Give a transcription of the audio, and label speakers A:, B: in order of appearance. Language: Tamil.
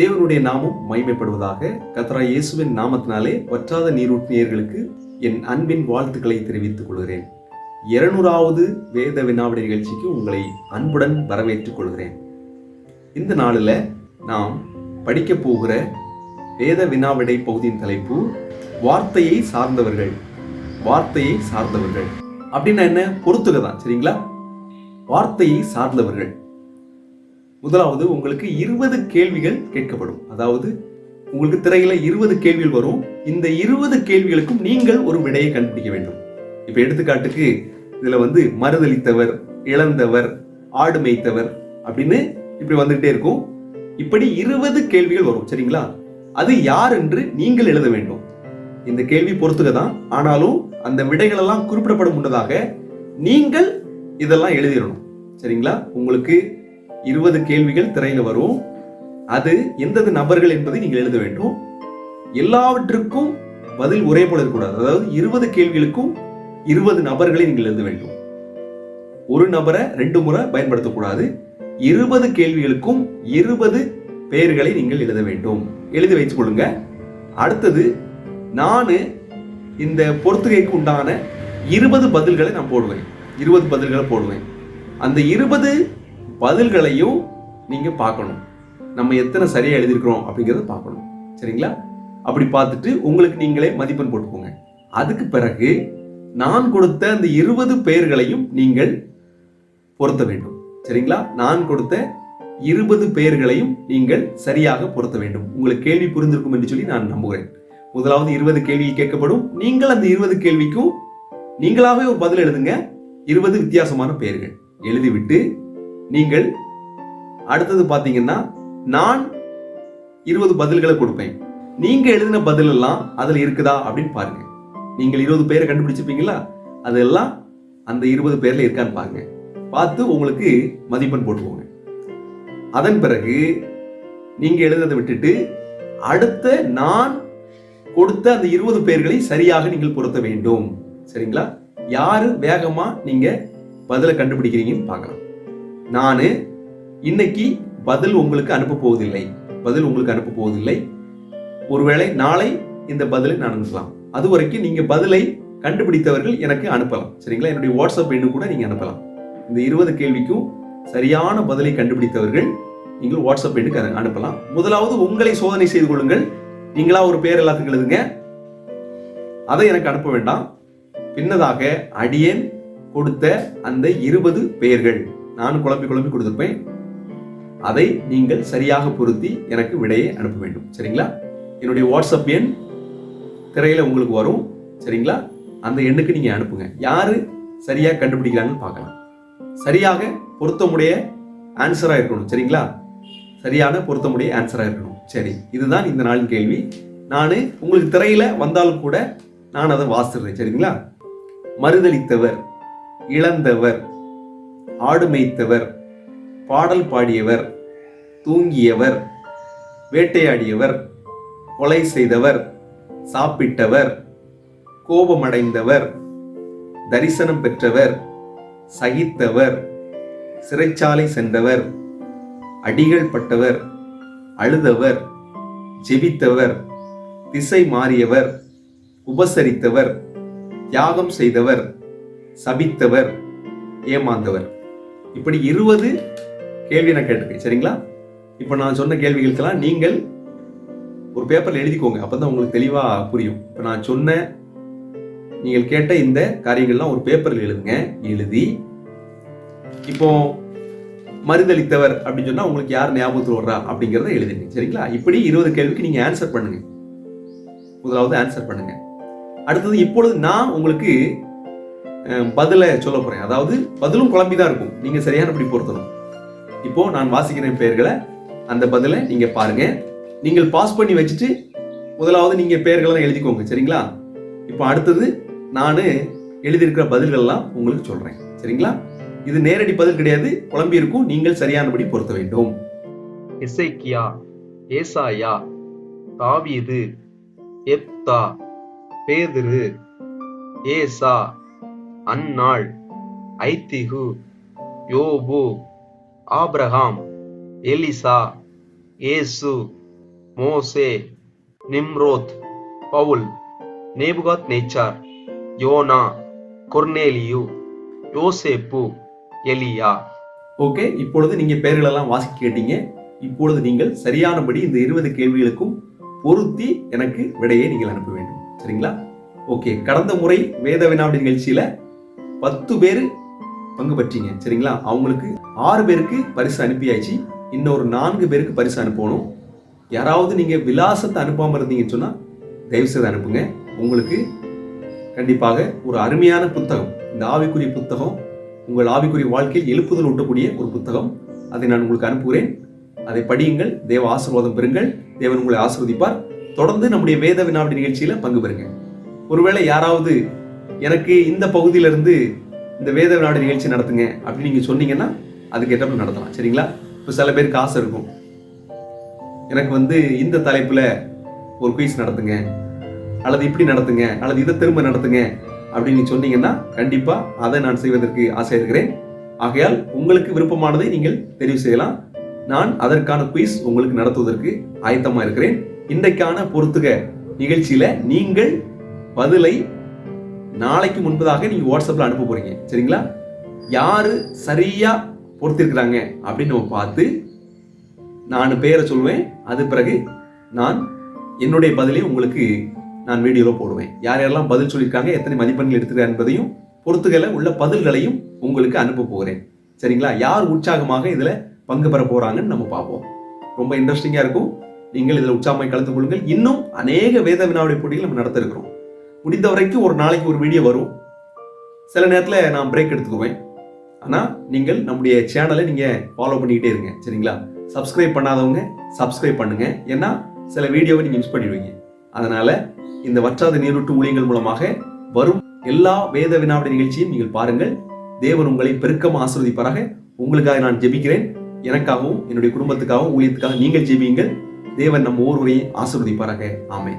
A: தேவனுடைய நாமம் மைமைப்படுவதாக கத்ரா இயேசுவின் நாமத்தினாலே வற்றாத நீரூற்றினியர்களுக்கு என் அன்பின் வாழ்த்துக்களை தெரிவித்துக் கொள்கிறேன். இருநூறாவது வேத வினாவிட நிகழ்ச்சிக்கு உங்களை அன்புடன் வரவேற்றுக் கொள்கிறேன். இந்த நாளில் நாம் படிக்க போகிற வேத வினாவிடை பகுதியின் தலைப்பு வார்த்தையை சார்ந்தவர்கள் வார்த்தையை சார்ந்தவர்கள். அப்படின்னா என்ன? பொறுத்துக தான் சரிங்களா? வார்த்தையை சார்ந்தவர்கள். முதலாவது உங்களுக்கு இருபது கேள்விகள் கேட்கப்படும். அதாவது உங்களுக்கு திரையில இருபது கேள்விகள் வரும். இந்த இருபது கேள்விகளுக்கும் நீங்கள் ஒரு விடையை கண்டுபிடிக்க வேண்டும். இப்ப எடுத்துக்காட்டுக்கு இதுல வந்து மறுதளித்தவர் இழந்தவர் ஆடு மேய்த்தவர் அப்படின்னு இப்படி வந்துகிட்டே இருக்கும். இப்படி இருபது கேள்விகள் வரும் சரிங்களா? அது யார் என்று நீங்கள் எழுத வேண்டும். இந்த கேள்வி பொறுத்துக்க தான். ஆனாலும் அந்த விடைகள் எல்லாம் குறிப்பிடப்படும் முன்னதாக நீங்கள் இதெல்லாம் எழுதிடணும். சரிங்களா? உங்களுக்கு இருபது கேள்விகள் திரையில வரும். அது எந்தெந்த நபர்கள் என்பதை நீங்கள் எழுத வேண்டும். எல்லாவற்றுக்கும் பதில் ஒரே போல இருக்கக்கூடாது. அதாவது இருபது கேள்விகளுக்கும் இருபது நபர்களை நீங்கள் எழுத வேண்டும். ஒரு நபரை ரெண்டு முறை பயன்படுத்தக்கூடாது. இருபது கேள்விகளுக்கும் இருபது பெயர்களை நீங்கள் எழுத வேண்டும். எழுதி வைத்துக் கொள்ளுங்க. அடுத்தது நான் இந்த பொறுத்துகைக்கு உண்டான இருபது பதில்களை நான் போடுவேன். இருபது பதில்களை போடுவேன். அந்த இருபது பதில்களையும் நீங்கள் பார்க்கணும். நம்ம எத்தனை சரியாக எழுதியிருக்கிறோம் அப்படிங்கிறத பார்க்கணும். சரிங்களா? அப்படி பார்த்துட்டு உங்களுக்கு நீங்களே மதிப்பெண் போட்டுக்கோங்க. அதுக்கு பிறகு நான் கொடுத்த அந்த இருபது பெயர்களையும் நீங்கள் பொருத்த வேண்டும். சரிங்களா? நான் கொடுத்த இருபது பெயர்களையும் நீங்கள் சரியாக பொருத்த வேண்டும். உங்களுக்கு கேள்வி புரிந்திருக்கும் என்று சொல்லி நான் நம்புகிறேன். முதலாவது இருபது கேள்வி கேட்கப்படும். நீங்கள் அந்த இருபது கேள்விக்கும் நீங்களாகவே ஒரு பதில் எழுதுங்க. இருபது வித்தியாசமான பெயர்கள். எழுதிவிட்டு நீங்கள் அடுத்தது பார்த்தீங்கன்னா நான் இருபது பதில்களை கொடுப்பேன். நீங்க எழுதின பதில் எல்லாம் அதில் இருக்குதா அப்படின்னு பாருங்க. நீங்கள் இருபது பேரை கண்டுபிடிச்சிருப்பீங்களா? அதெல்லாம் அந்த இருபது பேர்ல இருக்கான்னு பாருங்க. பார்த்து உங்களுக்கு மதிப்பெண் போட்டுக்கோங்க. அதன் பிறகு நீங்க எழுதுறதை விட்டுட்டு அடுத்த நான் கொடுத்த அந்த இருபது பேர்களை சரியாக நீங்கள் பொருத்த வேண்டும். சரிங்களா? யாரு வேகமா நீங்க பதிலை கண்டுபிடிக்கிறீங்கன்னு பார்க்கலாம். நான் இன்னைக்கு பதில் உங்களுக்கு அனுப்ப போவதில்லை. பதில் உங்களுக்கு அனுப்ப போவதில்லை. ஒருவேளை நாளை இந்த பதிலை நான் அனுப்பலாம். அது வரைக்கும் நீங்கள் பதிலை கண்டுபிடித்தவர்கள் எனக்கு அனுப்பலாம். சரிங்களா? என்னுடைய வாட்ஸ்அப் எண்ணு கூட நீங்கள் அனுப்பலாம். இந்த இருபது கேள்விக்கும் சரியான பதிலை கண்டுபிடித்தவர்கள் நீங்கள் வாட்ஸ்அப் எண்ணுக்கு அனுப்பலாம். முதலாவது உங்களை சோதனை செய்து கொள்ளுங்கள். நீங்களா ஒரு பேர் எல்லாத்துக்கும் எழுதுங்க. அதை எனக்கு அனுப்ப வேண்டாம். பின்னதாக அடியேன் கொடுத்த அந்த இருபது பெயர்கள் நான் குழம்பி குழம்பி கொடுத்துருப்பேன். அதை நீங்கள் சரியாக பொருத்தி எனக்கு விடையை அனுப்ப வேண்டும். சரிங்களா? என்னுடைய வாட்ஸ்அப் எண் திரையில் உங்களுக்கு வரும். சரிங்களா? அந்த எண்ணுக்கு நீங்கள் அனுப்புங்க. யார் சரியாக கண்டுபிடிக்கிறாங்கன்னு பார்க்கலாம். சரியாக பொருத்தமுடைய ஆன்சராக இருக்கணும். சரிங்களா? சரியான பொருத்தமுடைய ஆன்சராக இருக்கணும். சரி இதுதான் இந்த நாளின் கேள்வி. நான் உங்களுக்கு திரையில் வந்தாலும் கூட நான் அதை வாசிடுறேன் சரிங்களா? மறுதளித்தவர் இழந்தவர் ஆடு மேய்த்தவர் பாடல் பாடியவர் தூங்கியவர் வேட்டையாடியவர் கொலை செய்தவர் சாப்பிட்டவர் கோபமடைந்தவர் தரிசனம் பெற்றவர் சகித்தவர் சிறைச்சாலை சென்றவர் அடிகள் பட்டவர் அழுதவர் ஜெபித்தவர் திசை மாறியவர் உபசரித்தவர் தியாகம் செய்தவர் சபித்தவர் ஏமாந்தவர். இப்படி இருபது கேள்வி நான் கேட்டிருக்கேன் சரிங்களா? இப்போ நான் சொன்ன கேள்விகளுக்கெல்லாம் நீங்கள் ஒரு பேப்பரில் எழுதிக்கோங்க அப்பதான் உங்களுக்கு தெளிவாக புரியும். இப்போ நான் சொன்ன நீங்கள் கேட்ட இந்த காரியங்கள்லாம் ஒரு பேப்பரில் எழுதுங்க எழுதி இப்போ மறுதளித்தவர் அப்படின்னு சொன்னா உங்களுக்கு யார் ஞாபகத்தில் வர்றா அப்படிங்கிறத எழுதுங்க சரிங்களா? இப்படி இருபது கேள்விக்கு நீங்க ஆன்சர் பண்ணுங்க. முதலாவது ஆன்சர் பண்ணுங்க. அடுத்தது இப்பொழுது நான் உங்களுக்கு பதிலை சொல்ல போகிறேன் அதாவது பதிலும் குழம்பி தான் இருக்கும் நீங்கள் சரியானபடி பொருத்தணும். இப்போ நான் வாசிக்கிறேன் பெயர்களை. அந்த பதிலை நீங்கள் பாருங்கள் நீங்கள் பாஸ் பண்ணி வச்சுட்டு முதலாவது நீங்கள் பெயர்களெல்லாம் எழுதிக்கோங்க. சரிங்களா? இப்போ அடுத்தது நான் எழுதியிருக்கிற பதில்கள்லாம் உங்களுக்கு சொல்கிறேன் சரிங்களா? இது நேரடி பதில் கிடையாது. குழம்பி இருக்கும் நீங்கள் சரியானபடி பொருத்த வேண்டும்.
B: இசைக்கியா ஏசாயா தாவீது எப்தா பேதுரு ஏசா அன்னாள் ஐத்திகு யோபு ஆப்ரஹாம் எலிசா ஏசு மோசே நிம்ரோத் பவுல் நேபுகாத் நேச்சார் யோனா கொர்னேலியு யோசேப்பு எலியா.
A: ஓகே இப்பொழுது நீங்க பெயர்களெல்லாம் வாசிக்க கேட்டீங்க. இப்பொழுது நீங்கள் சரியானபடி இந்த இருபது கேள்விகளுக்கும் பொருத்தி எனக்கு விடையை நீங்கள் அனுப்ப வேண்டும். சரிங்களா? ஓகே கடந்த முறை வேத வினாடி நிகழ்ச்சியில பத்து பேர் பங்கு பற்றீங்க சரிங்களா? அவங்களுக்கு ஆறு பேருக்கு பரிசு அனுப்பியாச்சு. இன்னொரு நான்கு பேருக்கு பரிசு அனுப்பணும். யாராவது நீங்கள் விலாசத்தை அனுப்பாமல் இருந்தீங்கன்னு சொன்னால் தயவு செய்து அனுப்புங்க. உங்களுக்கு கண்டிப்பாக ஒரு அருமையான புத்தகம் இந்த ஆவிக்குரிய புத்தகம் உங்கள் ஆவிக்குரிய வாழ்க்கையில் எழுப்புதல் ஊட்டக்கூடிய ஒரு புத்தகம். அதை நான் உங்களுக்கு அனுப்புகிறேன். அதை படியுங்கள் தேவ ஆசீர்வாதம் பெறுங்கள். தேவன் உங்களை ஆசீர்வதிப்பார். தொடர்ந்து நம்முடைய வேத வினாவிட நிகழ்ச்சியில் பங்கு பெறுங்க. ஒருவேளை யாராவது எனக்கு இந்த பகுதியிலேருந்து இந்த வேத வினாடி நிகழ்ச்சி நடத்துங்க அப்படின்னு நீங்க சொன்னீங்கன்னா அதுக்கு ஏற்றப்ப நடத்தலாம். சரிங்களா? இப்போ சில பேருக்கு காசு இருக்கும். எனக்கு வந்து இந்த தலைப்புல ஒரு குயிஸ் நடத்துங்க. அல்லது இப்படி நடத்துங்க. அல்லது இதை திரும்ப நடத்துங்க அப்படின்னு நீங்க சொன்னீங்கன்னா கண்டிப்பா அதை நான் செய்வதற்கு ஆசை இருக்கிறேன். ஆகையால் உங்களுக்கு விருப்பமானதை நீங்கள் தெரிவு செய்யலாம். நான் அதற்கான குயிஸ் உங்களுக்கு நடத்துவதற்கு ஆயத்தமா இருக்கிறேன். இன்றைக்கான பொறுத்துக நிகழ்ச்சியில நீங்கள் பதிலை நாளைக்கு முன்பதாக நீங்க வாட்ஸ்அப்ல அனுப்ப போறீங்க. சரிங்களா? யாரு சரியா பொறுத்திருக்கிறாங்க அப்படின்னு நம்ம பார்த்து நான் பேரை சொல்லுவேன் அது பிறகு நான் என்னுடைய பதிலை உங்களுக்கு நான் வீடியோவில் போடுவேன். யார் யாரெல்லாம் பதில் சொல்லியிருக்காங்க எத்தனை மதிப்பெண்கள் எடுத்துக்கிறார் என்பதையும் பொறுத்துக்களை உள்ள பதில்களையும் உங்களுக்கு அனுப்ப போகிறேன் சரிங்களா? யார் உற்சாகமாக இதில் பங்கு பெற போகிறாங்கன்னு நம்ம பார்ப்போம். ரொம்ப இன்ட்ரெஸ்டிங்காக இருக்கும். நீங்கள் இதில் உற்சாகமாக கலந்து கொள்ளுங்கள். இன்னும் அநேக வேத வினாவுடைய போட்டிகள் நம்ம நடத்த இருக்கிறோம் முடிந்த வரைக்கும் ஒரு நாளைக்கு ஒரு வீடியோ வரும். சில நேரத்தில் நான் பிரேக் எடுத்துக்குவேன். ஆனால் நீங்கள் நம்முடைய சேனலை நீங்கள் ஃபாலோ பண்ணிக்கிட்டே இருங்க. சரிங்களா? சப்ஸ்கிரைப் பண்ணாதவங்க சப்ஸ்கிரைப் பண்ணுங்க. ஏன்னா சில வீடியோவை நீங்கள் மிஸ் பண்ணிடுவீங்க. அதனால இந்த வற்றாத நீரூட்டு ஊழியங்கள் மூலமாக வரும் எல்லா வேத வினாவிட நிகழ்ச்சியும் நீங்கள் பாருங்கள். தேவன் உங்களை பெருக்கம் ஆசிர்வதிப்பாராக. உங்களுக்காக நான் ஜெபிக்கிறேன். எனக்காகவும் என்னுடைய குடும்பத்துக்காகவும் ஊழியத்துக்காக நீங்கள் ஜெபியுங்கள். தேவன் நம் ஒவ்வொருவரையும் ஆசிர்வதிப்பாராக. ஆமேன்.